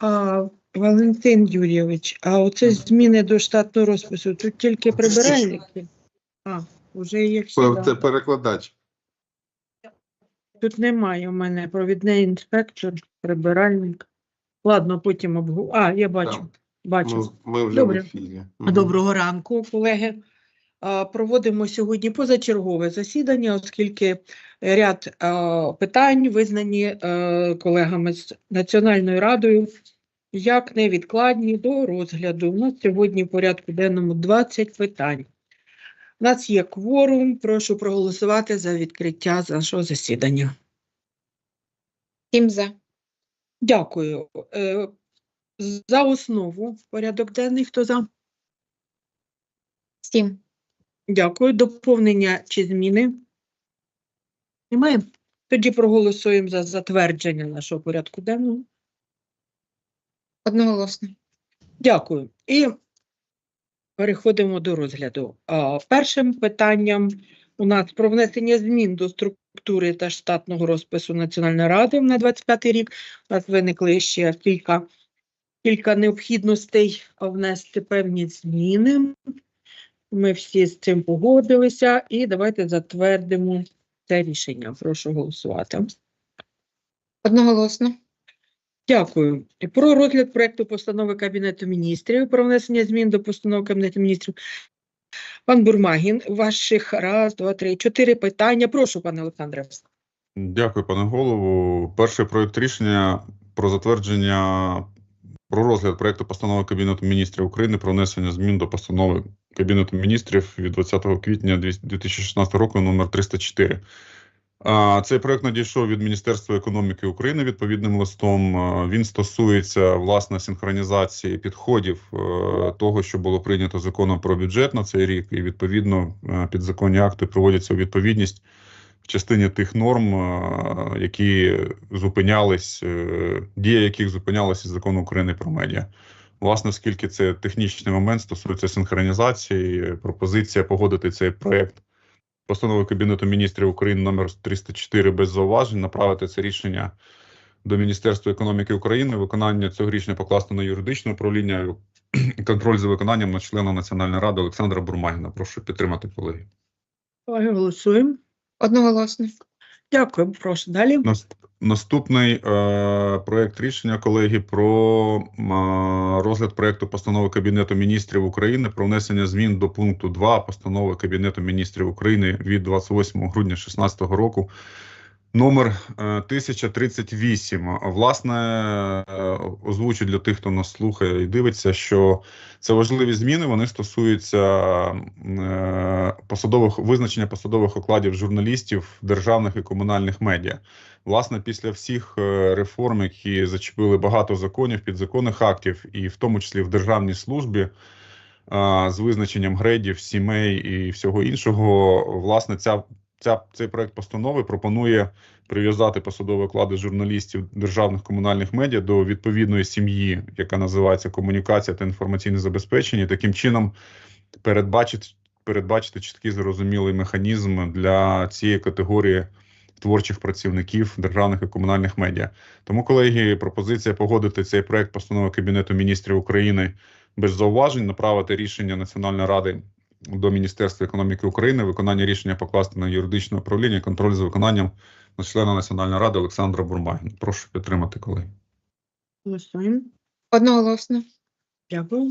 А, Валентин Юрійович, а оце зміни до штатного розпису, тут тільки прибиральники? А, вже є всі. Це да. перекладач. Тут немає у мене провідний інспектор, прибиральник. Ладно, потім обгу. А, я бачу. Бачу. Ми, ми вже Добре. в ефірі. Доброго ранку, колеги. Проводимо сьогодні позачергове засідання, оскільки ряд питань визнані е, колегами з Національною радою як невідкладні до розгляду. У нас сьогодні в порядку денному 20 питань. У нас є кворум. Прошу проголосувати за відкриття нашого засідання. Сім за. Дякую. Е, За основу порядок денний. Хто за? Сім. Дякую. Доповнення чи зміни? Немає? Тоді проголосуємо за затвердження нашого порядку денного. Одноголосно. Дякую. І переходимо до розгляду. Першим питанням у нас про внесення змін до структури та штатного розпису Національної ради на 25 рік. У нас виникли ще кілька, кілька необхідностей внести певні зміни. Ми всі з цим погодилися і давайте затвердимо це рішення. Прошу голосувати. Одноголосно. Дякую. Про розгляд проекту постанови Кабінету міністрів про внесення змін до постанови Кабінету міністрів. Пан Бурмагін, ваших раз, два, три, чотири питання. Прошу, пане Олександре. Дякую, пане голову. Перший проект рішення про затвердження про розгляд проекту постанови Кабінету міністрів України про внесення змін до постанови Кабінету міністрів від 20 квітня 2016 року номер 304. А, Цей проект надійшов від Міністерства економіки України відповідним листом. Він стосується власне синхронізації підходів е, того, що було прийнято законом про бюджет на цей рік, і відповідно е, підзаконні акти приводяться у відповідність в частині тих норм, е, які зупинялись, дія яких зупинялася закону України про медіа. Власне, оскільки це технічний момент стосується синхронізації, пропозиція погодити цей проект постанови Кабінету міністрів України номер 304 без зауважень, направити це рішення до Міністерства економіки України. Виконання цього рішення покласти на юридичне управління. Контроль за виконанням на члена Національної ради Олександра Бурмагіна. Прошу підтримати колеги. Колеги, голосуємо. Одноголосно. Дякую. Прошу далі. Нас- Наступний е, проект рішення, колеги, про е, розгляд проекту постанови Кабінету міністрів України про внесення змін до пункту 2 постанови Кабінету міністрів України від 28 грудня 2016 року. Номер е, 1038. Власне, е, озвучу для тих, хто нас слухає і дивиться, що це важливі зміни. Вони стосуються е, посадових визначення посадових окладів журналістів державних і комунальних медіа. Власне, після всіх е, реформ, які зачепили багато законів, підзаконних актів, і в тому числі в державній службі, з визначенням грейдів, сімей і всього іншого, власне, ця, ця цей проект постанови пропонує прив'язати посадові оклади журналістів державних комунальних медіа до відповідної сім'ї, яка називається комунікація та інформаційне забезпечення, таким чином передбачити, передбачити чіткий зрозумілий механізм для цієї категорії творчих працівників державних і комунальних медіа. Тому, колеги, пропозиція погодити цей проект постанови Кабінету міністрів України без зауважень, направити рішення Національної ради до Міністерства економіки України, виконання рішення покласти на юридичне управління, контроль за виконанням на члена Національної ради Олександра Бурмагіна. Прошу підтримати, колеги. Голосуємо. Одноголосно. Дякую.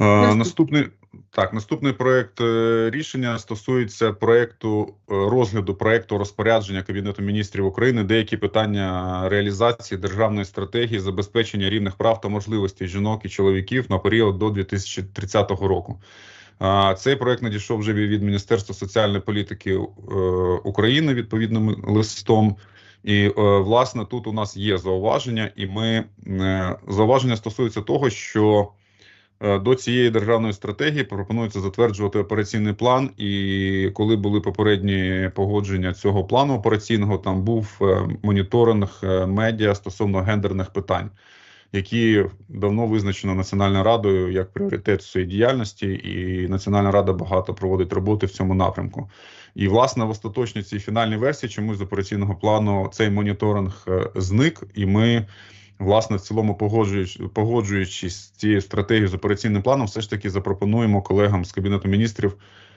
Е, Наступний так, наступний проект е, рішення стосується проекту е, розгляду проекту розпорядження Кабінету міністрів України деякі питання реалізації державної стратегії забезпечення рівних прав та можливостей жінок і чоловіків на період до 2030 року. Цей проект надійшов вже від Міністерства соціальної політики е, України відповідним листом. І власне тут у нас є зауваження, і ми зауваження стосуються того, що До цієї державної стратегії пропонується затверджувати операційний план. І коли були попередні погодження цього плану операційного, там був е, моніторинг е, медіа стосовно гендерних питань, які давно визначено Національною радою як пріоритет своєї діяльності, і Національна рада багато проводить роботи в цьому напрямку. І власне в остаточній цій фінальній версії чомусь з операційного плану цей моніторинг е, зник, і ми власне, в цілому погоджуючись, погоджуючись з цією стратегією з операційним планом, все ж таки запропонуємо колегам з Кабінету міністрів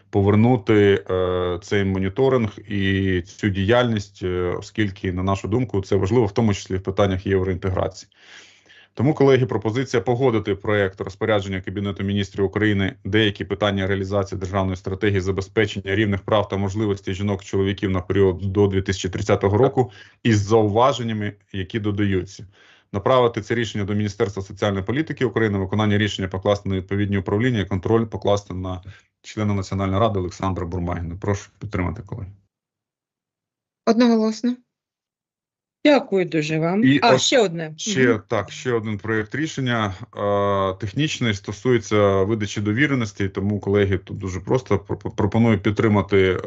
повернути е, цей моніторинг і цю діяльність, е, оскільки, на нашу думку, це важливо, в тому числі в питаннях євроінтеграції. Тому, колеги, пропозиція погодити проект розпорядження Кабінету міністрів України деякі питання реалізації державної стратегії забезпечення рівних прав та можливостей жінок і чоловіків на період до 2030 року із зауваженнями, які додаються. Направити це рішення до Міністерства соціальної політики України, виконання рішення покласти на відповідні управління і контроль покласти на члена Національної ради Олександра Бурмагіна. Прошу підтримати, колеги. Одноголосно. Дякую дуже вам. І а, от ще одне. Ще Мгм. так, ще один проєкт рішення е, технічний стосується видачі довіреностей. Тому, колеги, тут дуже просто пропоную підтримати е,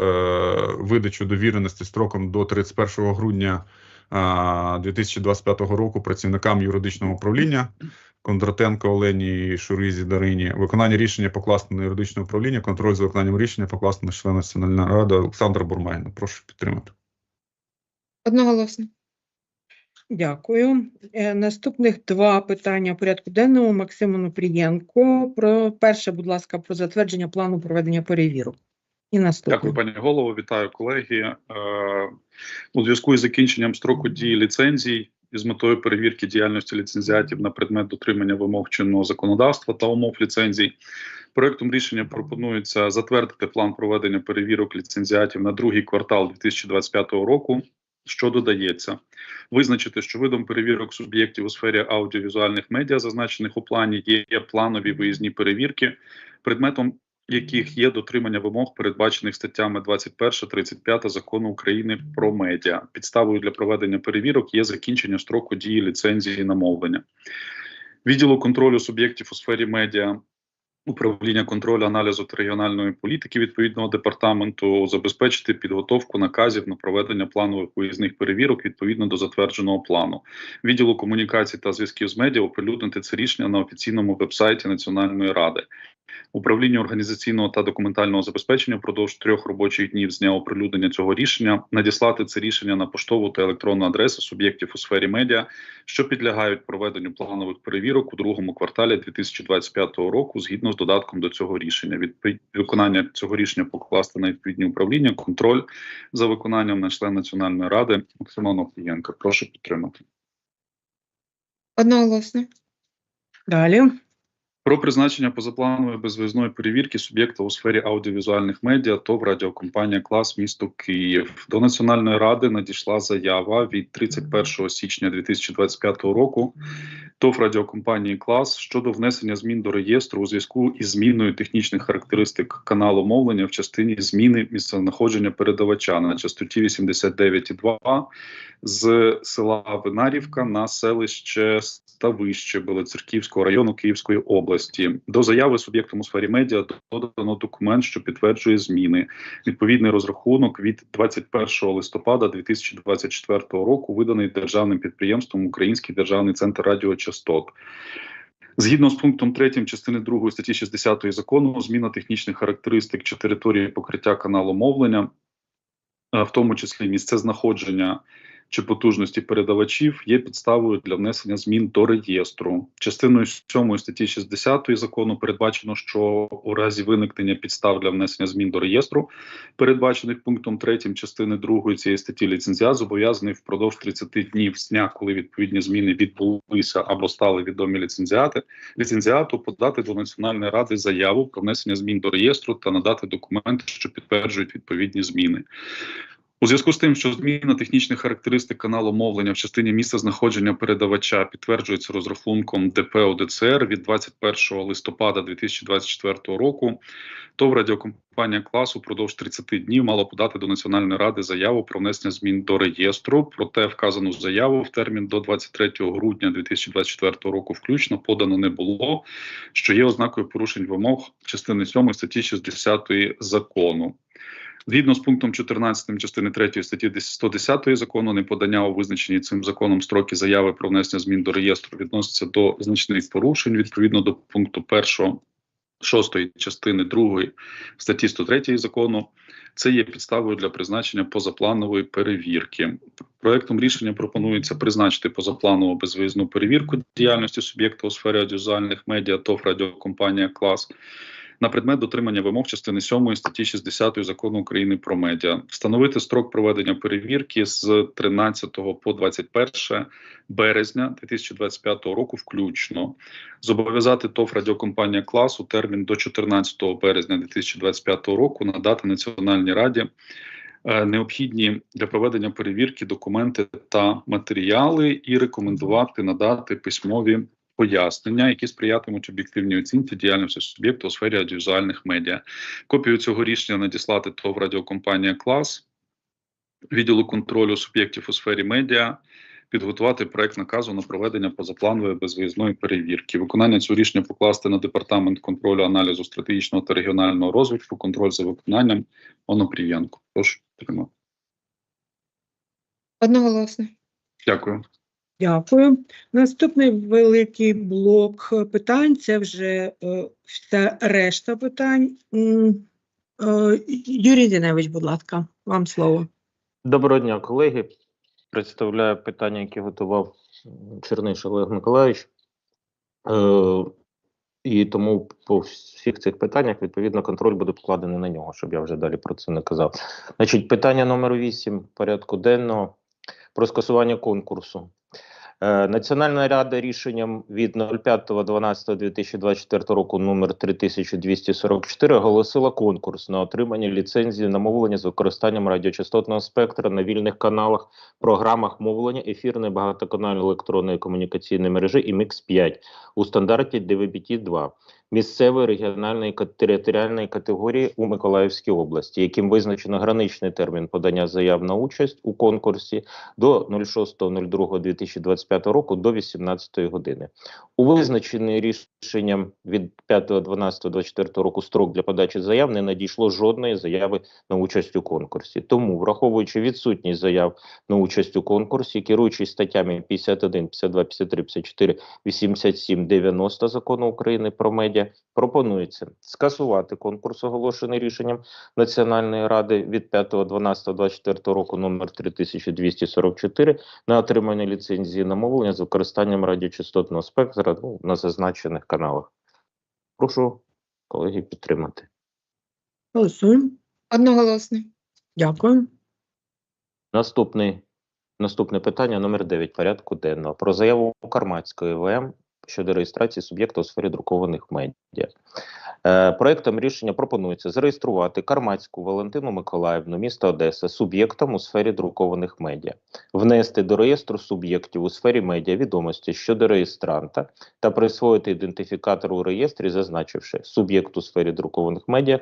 видачу довіреності строком до 31 грудня 2025 року працівникам юридичного управління Кондратенко Олені Шуризі Дарині. Виконання рішення покласти на юридичне управління, контроль за виконанням рішення покласти на члена Національної ради Олександра Бурмайна. Прошу підтримати. Одноголосно. Дякую. Е, Наступних два питання порядку денного Максиму Нупрієнко. Про перше, будь ласка, про затвердження плану проведення перевірок. І наступне. Дякую, пані голово. Вітаю колеги. Е, У зв'язку із закінченням строку дії ліцензій із метою перевірки діяльності ліцензіатів на предмет дотримання вимог чинного законодавства та умов ліцензій. Проектом рішення пропонується затвердити план проведення перевірок ліцензіатів на другий квартал 2025 року. Що додається, визначити, що видом перевірок суб'єктів у сфері аудіовізуальних медіа, зазначених у плані, є планові виїзні перевірки, предметом яких є дотримання вимог, передбачених статтями 21, 35 закону України про медіа. Підставою для проведення перевірок є закінчення строку дії ліцензії на мовлення. Відділу контролю суб'єктів у сфері медіа. Управління контролю аналізу та регіональної політики відповідного департаменту забезпечити підготовку наказів на проведення планових виїзних перевірок відповідно до затвердженого плану. Відділу комунікацій та зв'язків з медіа оприлюднити це рішення на офіційному вебсайті Національної ради. Управління організаційного та документального забезпечення впродовж трьох робочих днів з дня оприлюднення цього рішення надіслати це рішення на поштову та електронну адресу суб'єктів у сфері медіа, що підлягають проведенню планових перевірок у другому кварталі 2025 року, згідно з додатком до цього рішення. Від виконання цього рішення покласти на відповідні управління, контроль за виконанням на член Національної ради Максима Нохієнка. Прошу підтримати. Одноголосно. Далі. Про призначення позапланової безвиїзної перевірки суб'єкта у сфері аудіовізуальних медіа ТОВ радіокомпанія Клас місто Київ до Національної ради надійшла заява від 31 січня 2025 року ТОВ радіокомпанії Клас щодо внесення змін до реєстру у зв'язку із зміною технічних характеристик каналу мовлення в частині зміни місцезнаходження передавача на частоті 89,2 з села Винарівка на селище Ставище Белоцерківського району Київської області. До заяви суб'єктом у сфері медіа додано документ, що підтверджує зміни. Відповідний розрахунок від 21 листопада 2024 року виданий державним підприємством Український державний центр радіочастот. Згідно з пунктом 3 частини 2 статті 60 закону, зміна технічних характеристик чи території покриття каналу мовлення, в тому числі місце знаходження чи потужності передавачів є підставою для внесення змін до реєстру. Частиною 7 статті 60 закону передбачено, що у разі виникнення підстав для внесення змін до реєстру, передбачених пунктом 3 частини 2 цієї статті ліцензіат зобов'язаний впродовж 30 днів з дня, коли відповідні зміни відбулися або стали відомі ліцензіати, ліцензіату подати до Національної ради заяву про внесення змін до реєстру та надати документи, що підтверджують відповідні зміни. У зв'язку з тим, що зміна технічних характеристик каналу мовлення в частині місця знаходження передавача підтверджується розрахунком ДП ОДЦР від 21 листопада 2024 року, то в радіокомпанія класу впродовж 30 днів мала подати до Національної ради заяву про внесення змін до реєстру. Проте вказану заяву в термін до 23 грудня 2024 року включно подано не було, що є ознакою порушень вимог частини 7 статті 60 закону. Згідно з пунктом 14 частини 3 статті 110 закону, неподання у визначені цим законом строки заяви про внесення змін до реєстру відносяться до значних порушень відповідно до пункту 1 шостої частини 2 статті 103 закону. Це є підставою для призначення позапланової перевірки. Проектом рішення пропонується призначити позапланову безвиїзну перевірку діяльності суб'єкта у сфері аудіовізуальних медіа ТОВ радіокомпанія Клас на предмет дотримання вимог частини 7 статті 60 закону України про медіа, встановити строк проведення перевірки з 13 по 21 березня 2025 року, включно. Зобов'язати ТОВ радіокомпанія клас у термін до 14 березня 2025 року надати Національній раді е, необхідні для проведення перевірки документи та матеріали і рекомендувати надати письмові пояснення, які сприятимуть об'єктивній оцінці діяльності суб'єкту у сфері аудіовізуальних медіа. Копію цього рішення надіслати ТОВ радіокомпанія клас відділу контролю суб'єктів у сфері медіа. Підготувати проект наказу на проведення позапланової безвиїзної перевірки. Виконання цього рішення покласти на департамент контролю аналізу стратегічного та регіонального розвитку, контроль за виконанням Онопрієнко. Прошу підтримати. Одноголосно. Дякую. Дякую. Наступний великий блок питань це вже е, вся решта питань. Е, Юрій Зіневич, будь ласка, вам слово. Доброго дня, колеги. Представляю питання, яке готував Черниш Олег Миколаївич. Е, і тому по всіх цих питаннях, відповідно, контроль буде покладений на нього, щоб я вже далі про це не казав. Значить, питання номер 8 порядку денного про скасування конкурсу. Е, Національна рада рішенням від 05.12.2024 року номер 3244 оголосила конкурс на отримання ліцензії на мовлення з використанням радіочастотного спектра на вільних каналах, програмах мовлення ефірної багатоканальної електронної комунікаційної мережі і мікс 5 у стандарті DVB-T2 місцевої регіональної територіальної категорії у Миколаївській області, яким визначено граничний термін подання заяв на участь у конкурсі до 06.02.2025 року до 18 години. У визначений рішенням від 5.12.24 року строк для подачі заяв не надійшло жодної заяви на участь у конкурсі. Тому, враховуючи відсутність заяв на участь у конкурсі, керуючись статтями 51, 52, 53, 54, 87, 90 закону України про медіа, пропонується скасувати конкурс, оголошений рішенням Національної ради від 5.12.24 року номер 3244 на отримання ліцензії на мовлення з використанням радіочастотного спектра ну, на зазначених каналах. Прошу колеги підтримати. Голосуємо. Одноголосно. Дякую. Наступний, наступне питання номер 9 порядку денного про заяву Кармацької ВМ щодо реєстрації суб'єкта у сфері друкованих медіа. Е, проектом рішення пропонується зареєструвати Кармацьку Валентину Миколаївну, місто Одеса, суб'єктом у сфері друкованих медіа, внести до реєстру суб'єктів у сфері медіа відомості щодо реєстранта та присвоїти ідентифікатор у реєстрі, зазначивши суб'єкт у сфері друкованих медіа,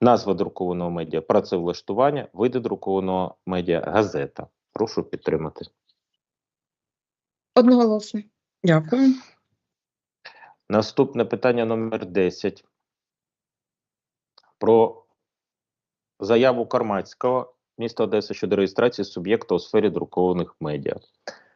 назва друкованого медіа, працевлаштування, види друкованого медіа, газета. Прошу підтримати. Одноголосно. Дякую. Наступне питання номер 10 про заяву Кармацького міста Одеса щодо реєстрації суб'єкта у сфері друкованих медіа.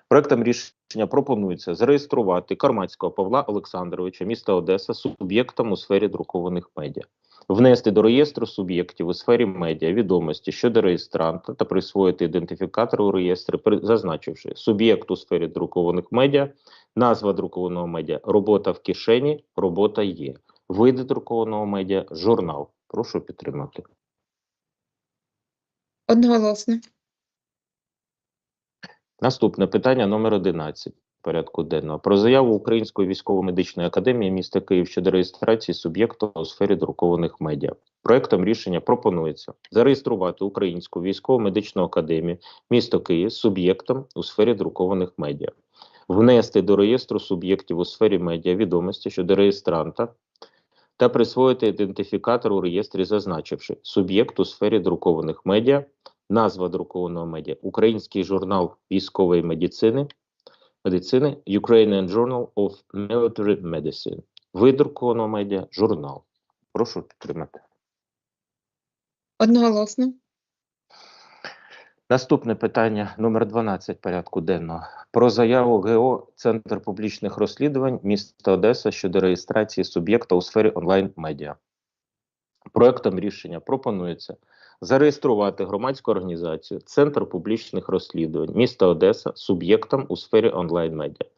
Проектом рішення пропонується зареєструвати Кармацького Павла Олександровича міста Одеса суб'єктом у сфері друкованих медіа, внести до реєстру суб'єктів у сфері медіа відомості щодо реєстранта та присвоїти ідентифікатор у реєстрі, зазначивши суб'єкт у сфері друкованих медіа, назва друкованого медіа, робота в кишені, робота є, види друкованого медіа, журнал. Прошу підтримати. Одноголосно. Наступне питання номер 11 порядку денного про заяву Української військово-медичної академії міста Київ щодо реєстрації суб'єкта у сфері друкованих медіа. Проектом рішення пропонується зареєструвати Українську військово-медичну академію місто Київ суб'єктом у сфері друкованих медіа, внести до реєстру суб'єктів у сфері медіа відомості щодо реєстранта та присвоїти ідентифікатор у реєстрі, зазначивши суб'єкт у сфері друкованих медіа, назва друкованого медіа, Український журнал військової медицини, медицини, Ukrainian Journal of Military Medicine, вид друкованого медіа, журнал. Прошу підтримати. Одноголосно. Наступне питання номер 12 порядку денного. Про заяву ГО Центр публічних розслідувань міста Одеса щодо реєстрації суб'єкта у сфері онлайн-медіа. Проектом рішення пропонується зареєструвати громадську організацію Центр публічних розслідувань міста Одеса суб'єктом у сфері онлайн-медіа,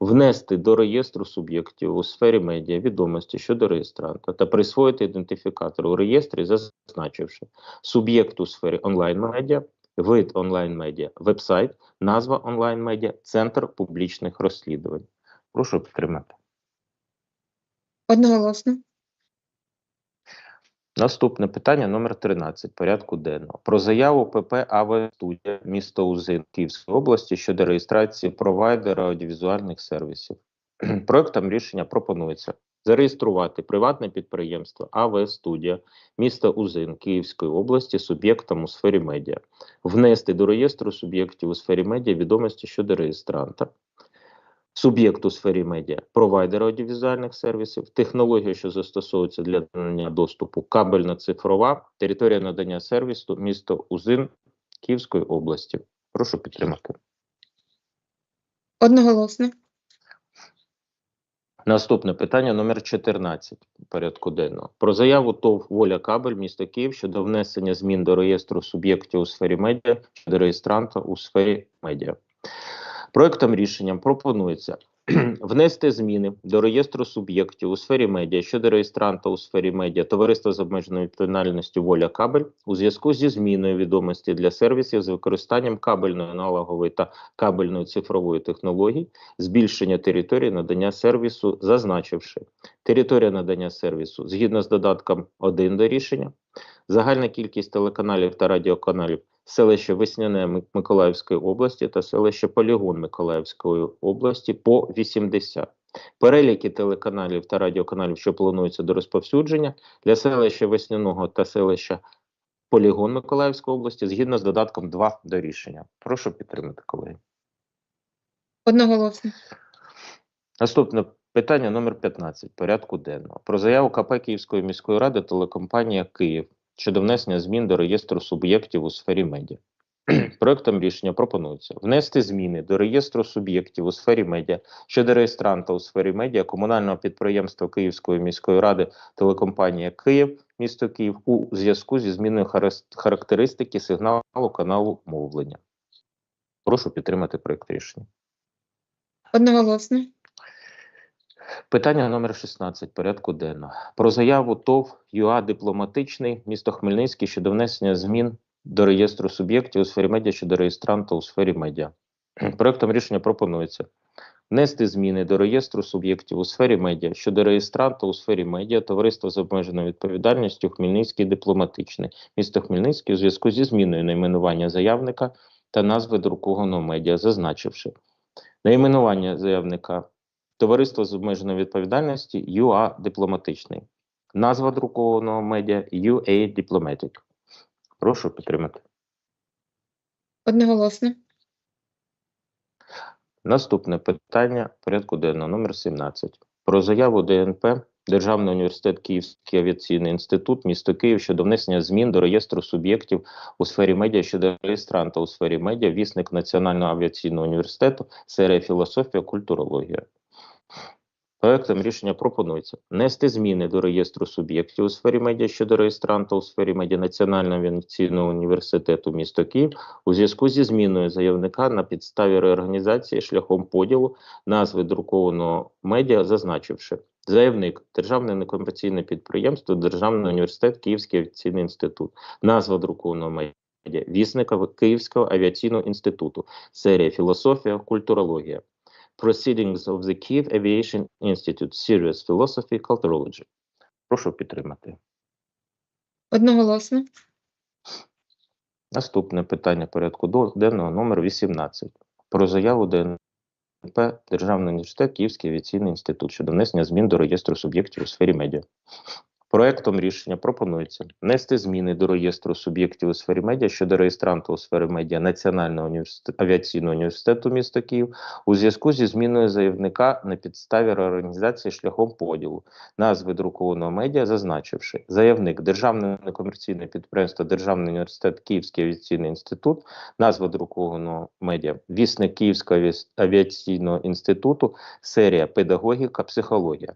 внести до реєстру суб'єктів у сфері медіа відомості щодо реєстранта та присвоїти ідентифікатор у реєстрі, зазначивши суб'єкт у сфері онлайн-медіа, вид онлайн-медіа, веб-сайт, назва онлайн-медіа, Центр публічних розслідувань. Прошу підтримати. Одноголосно. Наступне питання номер 13 порядку денного. Про заяву ПП АВ Студія місто Узин Київської області щодо реєстрації провайдера аудіовізуальних сервісів. Проектом рішення пропонується зареєструвати приватне підприємство АВ Студія міста Узин Київської області суб'єктом у сфері медіа, внести до реєстру суб'єктів у сфері медіа відомості щодо реєстранта, суб'єкт у сфері медіа, провайдер аудіовізуальних сервісів, технологія, що застосовується для надання доступу, кабельна цифрова, територія надання сервісу, місто Узин Київської області. Прошу підтримати. Одноголосно. Наступне питання номер 14 порядку денного. Про заяву ТОВ Воля Кабель міста Київ щодо внесення змін до реєстру суб'єктів у сфері медіа щодо реєстранта у сфері медіа. Проектом рішенням пропонується внести зміни до реєстру суб'єктів у сфері медіа щодо реєстранта у сфері медіа товариства з обмеженою відповідальністю Воля Кабель у зв'язку зі зміною відомості для сервісів з використанням кабельної аналогової та кабельної цифрової технологій, збільшення території надання сервісу, зазначивши територія надання сервісу згідно з додатком 1 до рішення, загальна кількість телеканалів та радіоканалів селище Весняне Миколаївської області та селище Полігон Миколаївської області по 80. Переліки телеканалів та радіоканалів, що плануються до розповсюдження для селища Весняного та селища Полігон Миколаївської області згідно з додатком 2 до рішення. Прошу підтримати, колеги. Одноголосно. Наступне питання номер 15 порядку денного. Про заяву КП Київської міської ради телекомпанія Київ щодо внесення змін до реєстру суб'єктів у сфері медіа. Проектом рішення пропонується внести зміни до реєстру суб'єктів у сфері медіа щодо реєстранта у сфері медіа комунального підприємства Київської міської ради телекомпанія Київ, місто Київ у зв'язку зі зміною характеристики сигналу каналу мовлення. Прошу підтримати проект рішення. Одноголосно. Питання номер 16 порядку денного. Про заяву ТОВ ЮА Дипломатичний місто Хмельницький щодо внесення змін до реєстру суб'єктів у сфері медіа щодо реєстранта у сфері медіа. Проектом рішення пропонується внести зміни до реєстру суб'єктів у сфері медіа щодо реєстранта у сфері медіа товариства з обмеженою відповідальністю Хмельницький дипломатичний місто Хмельницький у зв'язку зі зміною найменування заявника та назви друкованого медіа, зазначивши найменування заявника Товариство з обмеженою відповідальності ЮА Дипломатичний. Назва друкованого медіа UA Diplomatic. Прошу підтримати. Одноголосно. Наступне питання порядку денного номер 17. Про заяву ДНП Державний університет Київський авіаційний інститут місто Київ щодо внесення змін до реєстру суб'єктів у сфері медіа щодо реєстранта у сфері медіа, вісник Національного авіаційного університету, серія філософія, культурологія. Проектом рішення пропонується внести зміни до реєстру суб'єктів у сфері медіа щодо реєстранта у сфері медіа Національного авіаційного університету місто Київ у зв'язку зі зміною заявника на підставі реорганізації шляхом поділу назви друкованого медіа, зазначивши заявник Державне некомерційне підприємство, Державний університет Київський авіаційний інститут, назва друкованого медіа Вісника Київського авіаційного інституту, серія філософія, культурологія. Proceedings of the Kyiv Aviation Institute, Serious Philosophy, Culturology. Прошу підтримати. Одноголосно. Наступне питання порядку денного номер 18. Про заяву ДНП Державний університет Київський авіаційний інститут щодо внесення змін до реєстру суб'єктів у сфері медіа. Проектом рішення пропонується внести зміни до реєстру суб'єктів у сфері медіа щодо реєстранта у сфері медіа Національного університету авіаційного університету міста Київ у зв'язку зі зміною заявника на підставі реорганізації шляхом поділу. Назви друкованого медіа, зазначивши. Заявник Державне некомерційне підприємство Державний університет Київський авіаційний інститут, назва друкованого медіа Вісник Київського авіаційного інституту, серія Педагогіка, психологія.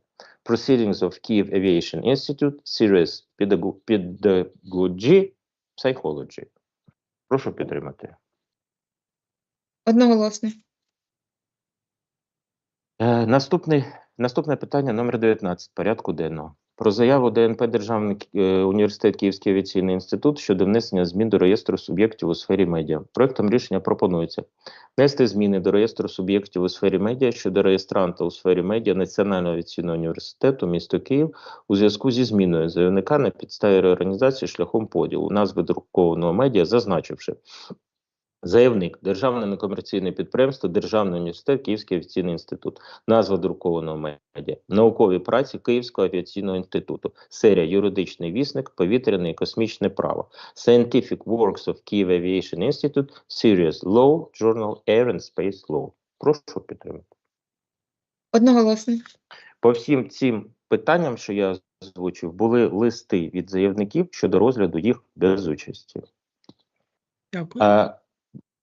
Proceedings of Kyiv Aviation Institute, Series Pedagogy, Psychology. Прошу підтримати. Одноголосно. Е, наступний, наступне питання номер 19 порядку денного. Про заяву ДНП Державний е, університет Київський авіаційний інститут щодо внесення змін до реєстру суб'єктів у сфері медіа. Проектом рішення пропонується внести зміни до реєстру суб'єктів у сфері медіа щодо реєстранта у сфері медіа Національного авіаційного університету місто Київ у зв'язку зі зміною заявника на підставі реорганізації шляхом поділу назви друкованого медіа, зазначивши Заявник Державне некомерційне підприємство Державний університет Київський авіаційний інститут. Назва друкованого медіа. Наукові праці Київського авіаційного інституту. Серія Юридичний вісник, повітряне і космічне право. Scientific Works of Kyiv Aviation Institute, Serious Law, Journal Air and Space Law. Прошу підтримати. Одноголосно. По всім цим питанням, що я озвучив, були листи від заявників щодо розгляду їх без участі. Дякую.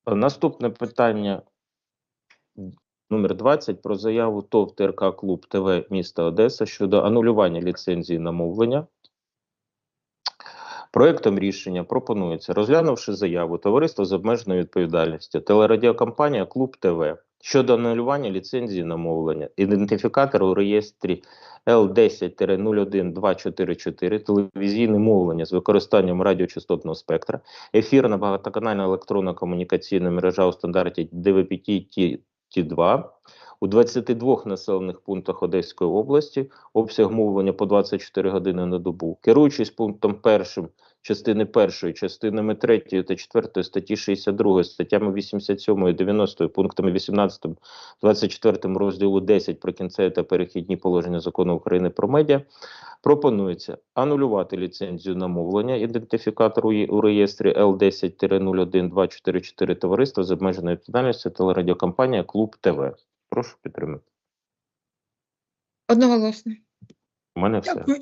Наступне питання номер 20 про заяву ТОВ ТРК Клуб ТВ міста Одеса щодо анулювання ліцензії на мовлення. Проектом рішення пропонується, розглянувши заяву товариства з обмеженою відповідальністю, телерадіокомпанія Клуб ТВ щодо анулювання ліцензії на мовлення, ідентифікатор у реєстрі L10-01244, телевізійне мовлення з використанням радіочастотного спектра, ефірна багатоканальна електронна комунікаційна мережа у стандарті DVB-T2 у 22 населених пунктах Одеської області, обсяг мовлення по 24 години на добу. Керуючись пунктом першим частини першої, частинами 3 та 4 статті 62, статтями 87 і 90, пунктами 18, 24 розділу 10 прикінцеві та перехідні положення закону України про медіа, пропонується анулювати ліцензію на мовлення ідентифікатору у реєстрі L10-01244 товариства з обмеженою відповідальністю телерадіокомпанія Клуб ТВ. Прошу підтримати. Одноголосно. У мене все. Дякую.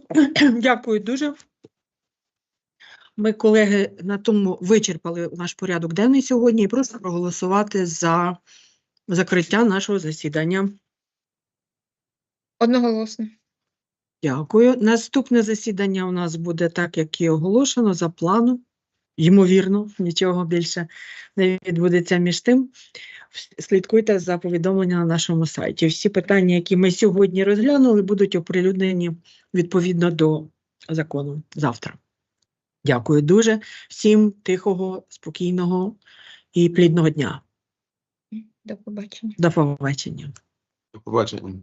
Дякую дуже. Ми, колеги, на тому вичерпали наш порядок денний сьогодні і прошу проголосувати за закриття нашого засідання. Одноголосно. Дякую. Наступне засідання у нас буде так, як і оголошено, за планом. Ймовірно, нічого більше не відбудеться між тим. Слідкуйте за повідомлення на нашому сайті. Всі питання, які ми сьогодні розглянули, будуть оприлюднені відповідно до закону завтра. Дякую дуже всім тихого, спокійного і плідного дня. До побачення. До побачення. До побачення.